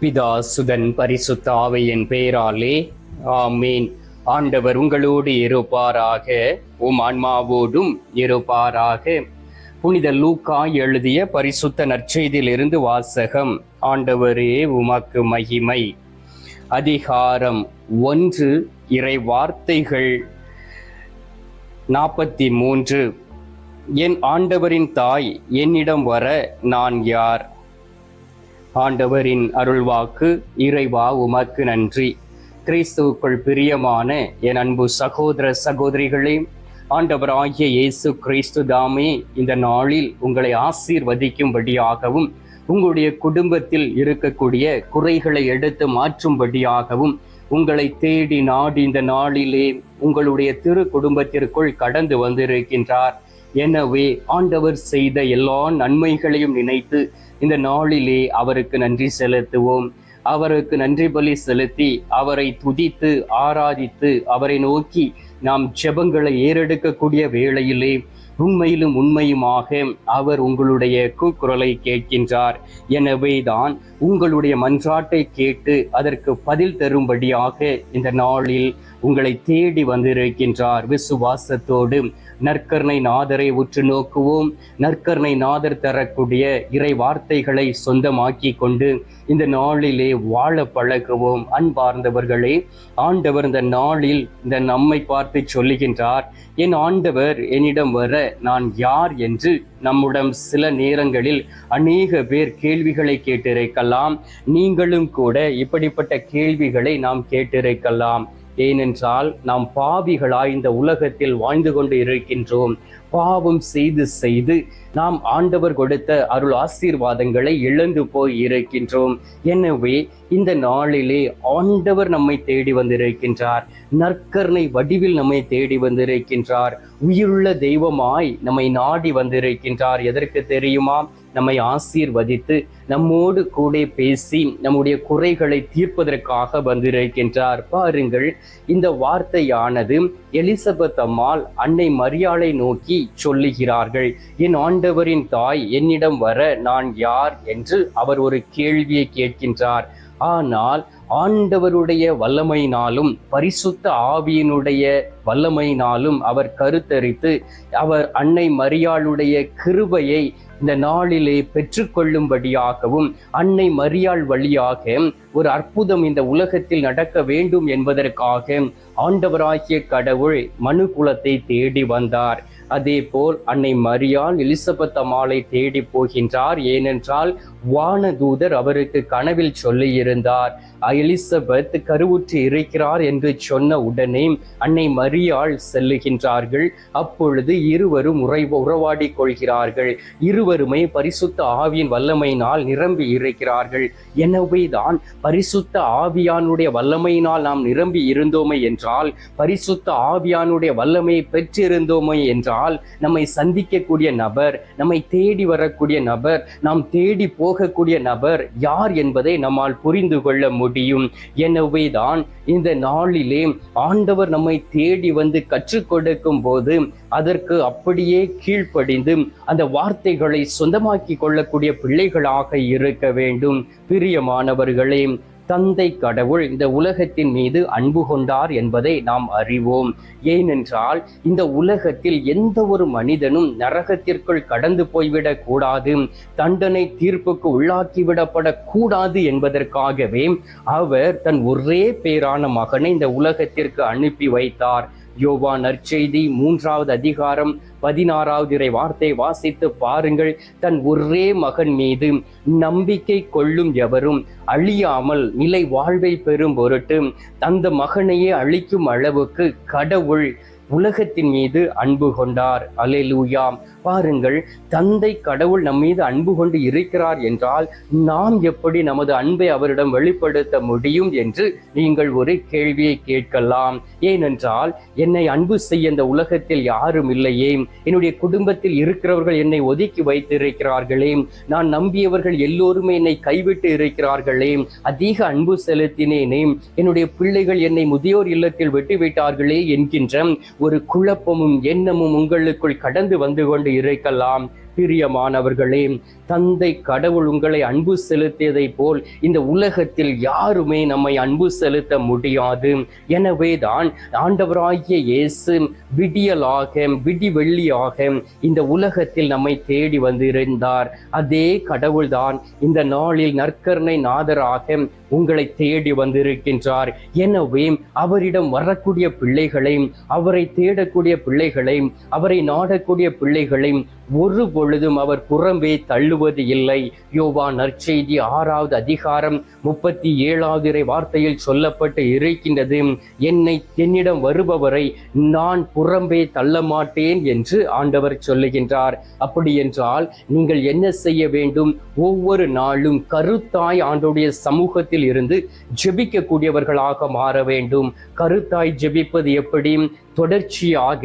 பிதா சுதன் பரிசுத்த ஆவையின் பெயராலே ஆமீன். ஆண்டவர் உங்களோடு இருப்பாராக உம் ஆன்மாவோடும் இருப்பாராக. புனித லூக்கா எழுதிய பரிசுத்த நற்செய்தியிலிருந்து வாசகம் ஆண்டவரே உமக்கு மகிமை. அதிகாரம் ஒன்று இறை வார்த்தைகள் நாற்பத்தி மூன்று. என் ஆண்டவரின் தாய் என்னிடம் வர நான் யார்? ஆண்டவரின் அருள்வாக்கு இறைவா உமக்கு நன்றி. கிறிஸ்துவுக்குள் பிரியமான என் அன்பு சகோதர சகோதரிகளே ஆண்டவராகிய இயேசு கிறிஸ்து தாமே இந்த நாளில் உங்களை ஆசீர்வதிக்கும்படியாகவும் உங்களுடைய குடும்பத்தில் இருக்கக்கூடிய குறைகளை எடுத்து மாற்றும்படியாகவும் உங்களை தேடி நாடி இந்த நாளிலே உங்களுடைய திரு குடும்பத்திற்குள் கடந்து வந்திருக்கின்றார். எனவே ஆண்டவர் செய்த எல்லா நன்மைகளையும் நினைத்து இந்த நாளிலே அவருக்கு நன்றி செலுத்துவோம். அவருக்கு நன்றி பலி செலுத்தி அவரை துதித்து ஆராதித்து அவரை நோக்கி நாம் ஜெபங்களை ஏறெடுக்கக்கூடிய வேளையிலே உண்மையிலும் உண்மையுமாக அவர் உங்களுடைய கூக்குரலை கேட்கின்றார். எனவே தான் உங்களுடைய மன்றாட்டை கேட்டு அதற்கு பதில் தரும்படியாக இந்த நாளில் உங்களை தேடி வந்திருக்கின்றார் விசுவாசத்தோடு. நற்கர்ணை நாதரை உற்று நோக்குவோம். நற்கர்ணை நாதர் தரக்கூடிய இறை வார்த்தைகளை சொந்தமாக்கி கொண்டு இந்த நாளிலே வாழ பழகுவோம். அன்பார்ந்தவர்களே ஆண்டவர் இந்த நாளில் இந்த நம்மை பார்த்து சொல்லுகின்றார். என் ஆண்டவர் என்னிடம் வர நான் யார் என்று நம்முடன் சில நேரங்களில் அநேக பேர் கேள்விகளை கேட்டிருக்கலாம். நீங்களும் கூட இப்படிப்பட்ட கேள்விகளை நாம் கேட்டிருக்கலாம். ஏனென்றால் நாம் பாவிகளாய் இந்த உலகத்தில் வாழ்ந்து கொண்டு இருக்கின்றோம். பாவம் செய்து செய்து நாம் ஆண்டவர் கொடுத்த அருள் ஆசீர்வாதங்களை இழந்து போய் இருக்கின்றோம். எனவே இந்த நாளிலே ஆண்டவர் நம்மை தேடி வந்திருக்கின்றார். நற்கர்ணை வடிவில் நம்மை தேடி வந்திருக்கின்றார். உயிருள்ள தெய்வமாய் நம்மை நாடி வந்திருக்கின்றார். எதற்கு தெரியுமா? நம்மை ஆசீர்வதித்து நம்மோடு கூட பேசி நம்முடைய குறைகளை தீர்ப்பதற்காக வந்திருக்கின்றார். பாருங்கள் இந்த வார்த்தையானது எலிசபெத் அம்மாள் அன்னை மரியாளை நோக்கி சொல்லுகிறார்கள். என் ஆண்டவரின் தாய் என்னிடம் வர நான் யார் என்று அவர் ஒரு கேள்வியை கேட்கின்றார். ஆனால் ஆண்டவருடைய வல்லமையினாலும் பரிசுத்த ஆவியினுடைய வல்லமையினாலும் அவர் கருத்தரித்து அவர் அன்னை மரியாளுடைய கிருபையை இந்த நாளிலே பெற்றுக்கொள்ளும்படியாகவும் அன்னை மரியாள் வழியாக ஒரு அற்புதம் இந்த உலகத்தில் நடக்க வேண்டும் என்பதற்காக ஆண்டவராகிய கடவுள் மனு குலத்தை தேடி வந்தார். அதே போல் அன்னை மரியாள் எலிசபெத் அம்மாளை தேடி போகின்றார். ஏனென்றால் வானதூதர் அவருக்கு கனவில் சொல்லியிருந்தார் எலிசபெத் கருவுற்று இருக்கிறார் என்று சொன்ன உடனே அன்னை மரியாள் செல்லுகின்றார்கள். அப்பொழுது இருவரும் உறை உறவாடி கொள்கிறார்கள். இருவருமே பரிசுத்த ஆவியின் வல்லமையினால் நிரம்பி இருக்கிறார்கள். எனவேதான் பரிசுத்த ஆவியானுடைய வல்லமையினால் நாம் நிரம்பி இருந்தோமே என்றால் பரிசுத்த ஆவியானுடைய வல்லமையை பெற்றிருந்தோமே என்றால் நம்மை சந்திக்கக்கூடிய நபர் நம்மை தேடி வரக்கூடிய நபர் நாம் தேடி போகக்கூடிய நபர் யார் என்பதை நம்மால் புரிந்து கொள்ள முடியும். எனவேதான் இந்த நாளிலே ஆண்டவர் நம்மை தேடி வந்து கற்றுக் கொடுக்கும் போது அதற்கு அப்படியே கீழ்ப்படிந்து அந்த வார்த்தைகளை சொந்தமாக்கி கொள்ளக்கூடிய பிள்ளைகளாக இருக்க வேண்டும். பிரியமானவர்களே தந்தை கடவுள் இந்த உலகத்தின் மீது அன்பு கொண்டார் என்பதை நாம் அறிவோம். ஏனென்றால் இந்த உலகத்தில் எந்த ஒரு மனிதனும் நரகத்திற்குள் கடந்து போய்விடக் கூடாது. தண்டனை தீர்ப்புக்கு உள்ளாக்கிவிடப்படக் கூடாது என்பதற்காகவே அவர் தன் ஒரே பேரான மகனை இந்த உலகத்திற்கு அனுப்பி வைத்தார். யோவா நற்செய்தி மூன்றாவது அதிகாரம் பதினாறாவது இறை வார்த்தை வாசித்து பாருங்கள். தன் ஒரே மகன் மீது நம்பிக்கை கொள்ளும் எவரும் அழியாமல் நிலை வாழ்வை பெறும் பொருட்டு அந்த மகனையே அழிக்கும் அளவுக்கு கடவுள் உலகத்தின் மீது அன்பு கொண்டார். அலேலூயா பாருங்கள் தந்தை கடவுள் நம் மீது அன்பு கொண்டு இருக்கிறார் என்றால் நாம் எப்படி நமது அன்பை அவரிடம் வெளிப்படுத்த முடியும் என்று நீங்கள் ஒரு கேள்வியை கேட்கலாம். ஏனென்றால் என்னை அன்பு செய்ய இந்த உலகத்தில் யாரும் இல்லையே. என்னுடைய குடும்பத்தில் இருக்கிறவர்கள் என்னை ஒதுக்கி வைத்திருக்கிறார்களே. நான் நம்பியவர்கள் எல்லோருமே என்னை கைவிட்டு இருக்கிறார்களே. அதிக அன்பு செலுத்தினேனே. என்னுடைய பிள்ளைகள் என்னை முதியோர் இல்லத்தில் விட்டுவிட்டார்களே என்கின்ற ஒரு குழப்பமும் எண்ணமும் உங்களுக்குள் கடந்து வந்து கொண்டு இருக்கலாம் பிரியமானவர்களே தந்தை கடவுள் உங்களை அன்பு செலுத்தியதை போல் இந்த உலகத்தில் யாருமே நம்மை அன்பு செலுத்த முடியாது. எனவே தான் ஆண்டவராகிய இயேசு விடியலாக விடிவெள்ளியாக இந்த உலகத்தில் நம்மை தேடி வந்திருந்தார். அதே கடவுள்தான் இந்த நாளில் நற்கருணை நாதராக உங்களை தேடி வந்திருக்கின்றார். எனவே அவரிடம் வரக்கூடிய பிள்ளைகளையும் அவரை தேடக்கூடிய பிள்ளைகளையும் அவரை நாடக்கூடிய பிள்ளைகளையும் ஒரு பொழுதும் அவர் புறம்பே தள்ளுவது இல்லை. யோவா நற்செய்தி ஆறாவது அதிகாரம் முப்பத்தி ஏழாவது வார்த்தையில் சொல்லப்பட்டு இருக்கின்றது. என்னை என்னிடம் வருபவரை நான் புறம்பே தள்ள மாட்டேன் என்று ஆண்டவர் சொல்லுகின்றார். அப்படி என்றால் நீங்கள் என்ன செய்ய வேண்டும்? ஒவ்வொரு நாளும் கருத்தாய் ஆண்டுடைய சமூகத்தில் இருந்து ஜெபிக்கக்கூடியவர்களாக மாற வேண்டும். கருத்தாய் ஜெபிப்பது எப்படி? தொடர்ச்சியாக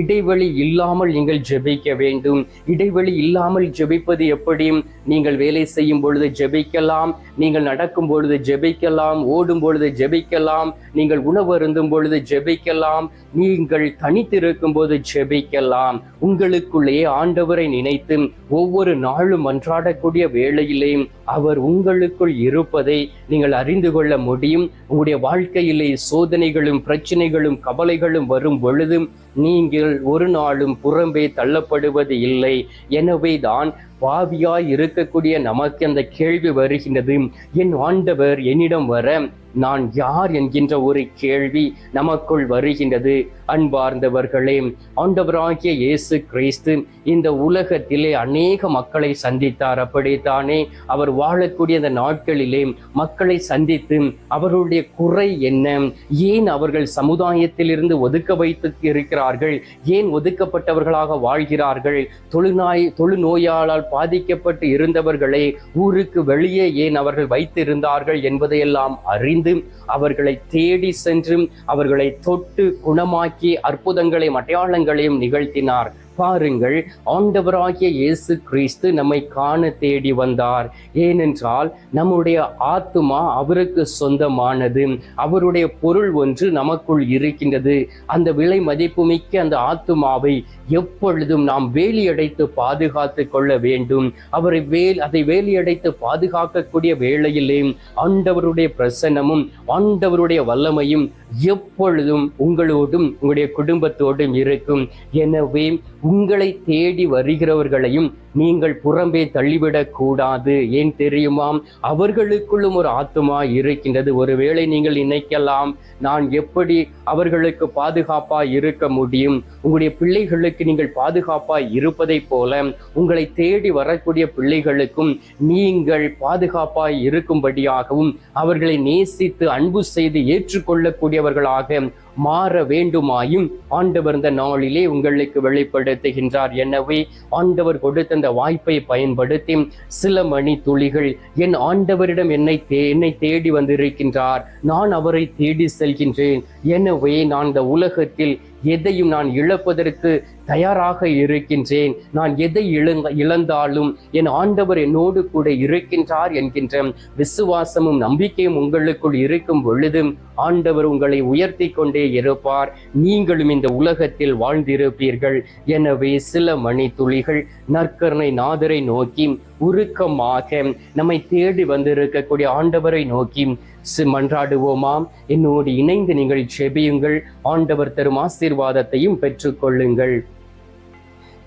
இடைவெளி இல்லாமல் நீங்கள் ஜெபிக்க வேண்டும். இடைவெளி இல்லாமல் ஜெபிப்பது எப்படி? நீங்கள் வேலை செய்யும் பொழுது ஜெபிக்கலாம். நீங்கள் நடக்கும் பொழுது ஜெபிக்கலாம். ஓடும் பொழுது ஜெபிக்கலாம். நீங்கள் உணவு அருந்தும் பொழுது ஜெபிக்கலாம். நீங்கள் தனித்திருக்கும் போது ஜெபிக்கலாம். உங்களுக்குள்ளே ஆண்டவரை நினைத்து ஒவ்வொரு நாளும் அன்றாடக்கூடிய வேளையிலே அவர் உங்களுக்குள் இருப்பதை நீங்கள் அறிந்து கொள்ள முடியும். உங்களுடைய வாழ்க்கையிலே சோதனைகளும் பிரச்சனைகளும் கவலைகளும் வரும். பொழுதும் நீங்கள் ஒரு நாளும் புறம்பே தள்ளப்படுவது இல்லை. எனவே தான் பாவியாய் இருக்கக்கூடிய நமக்கு அந்த கேள்வி வருகின்றது. என் ஆண்டவர் என்னிடம் வர நான் யார் என்கின்ற ஒரு கேள்வி நமக்குள் வருகின்றது. அன்பார்ந்தவர்களே ஆண்டவராகிய இயேசு கிறிஸ்து இந்த உலகத்திலே அநேக மக்களை சந்தித்தார். அப்படித்தானே? அவர் வாழக்கூடிய அந்த நாட்களிலே மக்களை சந்தித்து அவர்களுடைய குறை என்ன? ஏன் அவர்கள் சமுதாயத்திலிருந்து ஒதுக்க வைத்து இருக்கிறார்கள்? ஏன் ஒதுக்கப்பட்டவர்களாக வாழ்கிறார்கள்? தொழுநாய் தொழுநோயாளால் பாதிக்கப்பட்டு இருந்தவர்களை ஊருக்கு வெளியே ஏன் அவர்கள் வைத்திருந்தார்கள் என்பதையெல்லாம் அறிந்து அவர்களை தேடி சென்று அவர்களை தொட்டு குணமாக்கி அற்புதங்களையும் அடையாளங்களையும் நிகழ்த்தினார். பாருங்கள் ஆண்டவராகிய இயேசு கிறிஸ்து நம்மை காண தேடி வந்தார். ஏனென்றால் நம்முடைய ஆத்துமா அவருக்கு சொந்தமானது. அவருடைய பொருள் ஒன்று நமக்குள் இருக்கின்றது. அந்த விலை மதிப்புமிக்க அந்த ஆத்துமாவை எப்பொழுதும் நாம் வேலியடைத்து பாதுகாத்து கொள்ள வேண்டும். அவரை வேல் அதை வேலியடைத்து பாதுகாக்கக்கூடிய வேளையிலே ஆண்டவருடைய பிரசன்னமும் ஆண்டவருடைய வல்லமையும் எப்பொழுதும் உங்களோடும் உங்களுடைய குடும்பத்தோடும் இருக்கும். எனவே உங்களை தேடி வருகிறவர்களையும் நீங்கள் புறம்பே தள்ளிவிடக் கூடாது. ஏன் தெரியுமாம்? அவர்களுக்குள்ளும் ஒரு ஆத்மா இருக்கின்றது. ஒருவேளை நீங்கள் நினைக்கலாம் நான் எப்படி அவர்களுக்கு பாதுகாப்பா இருக்க முடியும்? உங்களுடைய பிள்ளைகளுக்கு நீங்கள் பாதுகாப்பா இருப்பதை போல உங்களை தேடி வரக்கூடிய பிள்ளைகளுக்கும் நீங்கள் பாதுகாப்பாய் இருக்கும்படியாகவும் அவர்களை நேசித்து அன்பு செய்து ஏற்றுக்கொள்ளக்கூடியவர்களாக மாற வேண்டுமாயும் ஆண்டவர் இந்த நாளிலே உங்களுக்கு வெளிப்படுத்துகின்றார். எனவே ஆண்டவர் கொடுத்த இந்த வாய்ப்பை பயன்படுத்தி சில மணி துளிகள் என் ஆண்டவரிடம் என்னை தே என்னை தேடி வந்திருக்கின்றார். நான் அவரை தேடி செல்கின்றேன். எனவே நான் இந்த உலகத்தில் எதையும் நான் இழப்பதற்கு தயாராக இருக்கின்றேன். நான் எதை இழந்த இழந்தாலும் என் ஆண்டவர் என்னோடு கூட இருக்கின்றார் என்கின்ற விசுவாசமும் நம்பிக்கையும் உங்களுக்குள் இருக்கும் பொழுதும் ஆண்டவர் உங்களை உயர்த்தி கொண்டே இருப்பார். நீங்களும் இந்த உலகத்தில் வாழ்ந்திருப்பீர்கள். எனவே சில மணி துளிகள் நற்கருணை நாதரை நோக்கி உருக்கமாக நம்மை தேடி வந்திருக்கக்கூடிய ஆண்டவரை நோக்கி மன்றாடுவோமாம். என்னோடு இணைந்து நீங்கள் செபியுங்கள். ஆண்டவர் தரும் ஆசீர்வாதத்தையும் பெற்றுக்கொள்ளுங்கள்.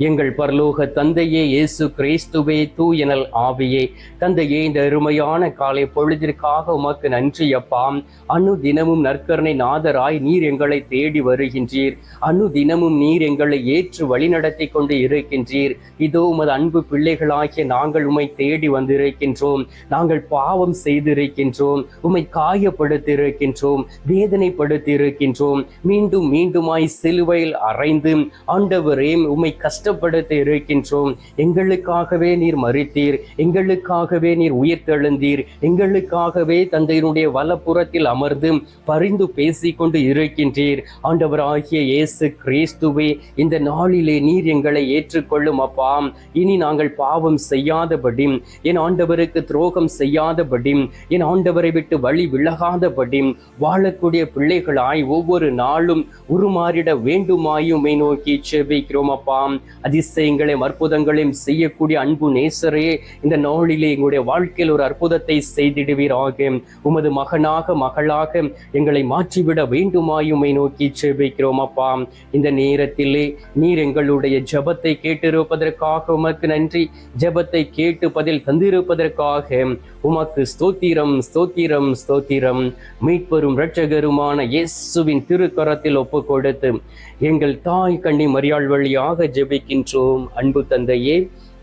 எங்கள் பரலோக தந்தையே இயேசு கிறிஸ்துவே தூயனல் ஆவியே. தந்தையே இந்த அருமையான காலை பொழுதிற்காக உமக்கு நன்றி அப்பா. அணு தினமும் நற்கருணை நாதராய் நீர் எங்களை தேடி வருகின்றீர். அணு தினமும் நீர் எங்களை ஏற்று வழிநடத்தி கொண்டு இருக்கின்றீர். இதோ உமது அன்பு பிள்ளைகளாகிய நாங்கள் உம்மை தேடி வந்திருக்கின்றோம். நாங்கள் பாவம் செய்திருக்கின்றோம். உம்மை காயப்படுத்தியிருக்கின்றோம். வேதனைப்படுத்தியிருக்கின்றோம். மீண்டும் மீண்டுமாய் சிலுவையில் அறைந்து ஆண்டவரே உமை கஷ்ட கஷ்டப்படுத்தி இருக்கின்றோம். எங்களுக்காகவே நீர் மறித்தீர். எங்களுக்காகவே நீர் உயிர்த்தெழுந்தீர் எங்களுக்காகவே தந்தையினுடைய வலப்புறத்தில் அமர்ந்து பரிந்து பேசிக்கொண்டு இருக்கின்றீர். ஆண்டவராகிய இயேசு கிறிஸ்துவே இந்த நாளிலே நீர் எங்களை ஏற்றுக்கொள்ளும் அப்பா. இனி நாங்கள் பாவம் செய்யாதபடி என் ஆண்டவருக்கு துரோகம் செய்யாதபடி என் ஆண்டவரை விட்டு வழி விலகாதபடி வாழக்கூடிய பிள்ளைகளாய் ஒவ்வொரு நாளும் உருமாறிட வேண்டுமாயுமே நோக்கி செபிக்கிறோம் அப்பா. அதிசயங்களையும் அற்புதங்களையும் செய்யக்கூடிய அன்பு நேசரே இந்த நாளிலே எங்களுடைய வாழ்க்கையில் ஒரு அற்புதத்தை செய்திடுவீராக. உமது மகனாக மகளாக எங்களை மாற்றிவிட வேண்டுமாயுமை நோக்கி செபிக்கிறோம் அப்பா. இந்த நேரத்திலே நீர் எங்களுடைய ஜெபத்தை கேட்டிருப்பதற்காக உமக்கு நன்றி. ஜெபத்தை கேட்டு பதில் தந்திருப்பதற்காக உமக்கு ஸ்தோத்திரம் ஸ்தோத்திரம் ஸ்தோத்திரம். மீட்பெரும் இரட்சகருமான இயேசுவின் திருக்கரத்தில் ஒப்பு கொடுத்து எங்கள் தாய் கண்ணி மரியாள் வழியாக ஜெபிக்கின்றோம் அன்பு தந்தையே.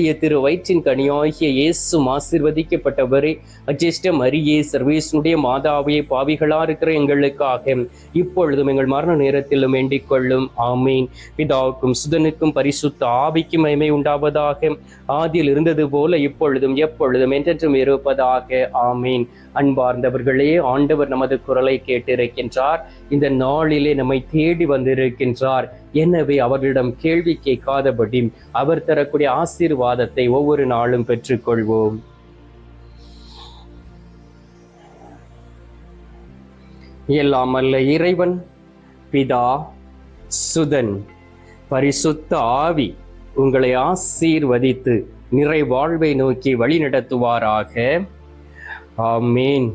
திரு வயிற்றின் கனியாகிய இயேசும் ஆசிர்வதிக்கப்பட்டவரே அஜிஷ்ட மரியே சர்வேசனுடைய மாதாவே பாவிகளா இருக்கிற எங்களுக்காக இப்பொழுதும் எங்கள் மரண நேரத்திலும் வேண்டிக் கொள்ளும். ஆமீன். பிதாவுக்கும் சுதனுக்கும் பரிசுத்த ஆவிக்கும் மகிமை உண்டாவதாக. ஆதியில் இருந்தது போல இப்பொழுதும் எப்பொழுதும் என்றென்றும் இருப்பதாக. ஆமீன். அன்பார்ந்தவர்களே ஆண்டவர் நமது குரலை கேட்டிருக்கின்றார். இந்த நாளிலே நம்மை தேடி வந்திருக்கின்றார். எனவே அவர்களிடம் கேள்வி கேட்காதபடி அவர் தரக்கூடிய ஆசீர்வாதத்தை ஒவ்வொரு நாளும் பெற்றுக்கொள்வோம். எல்லாம் அல்ல இறைவன் பிதா சுதன் பரிசுத்த ஆவி உங்களை ஆசீர்வதித்து நிறை வாழ்வை நோக்கி வழி நடத்துவாராக ஆமேன்.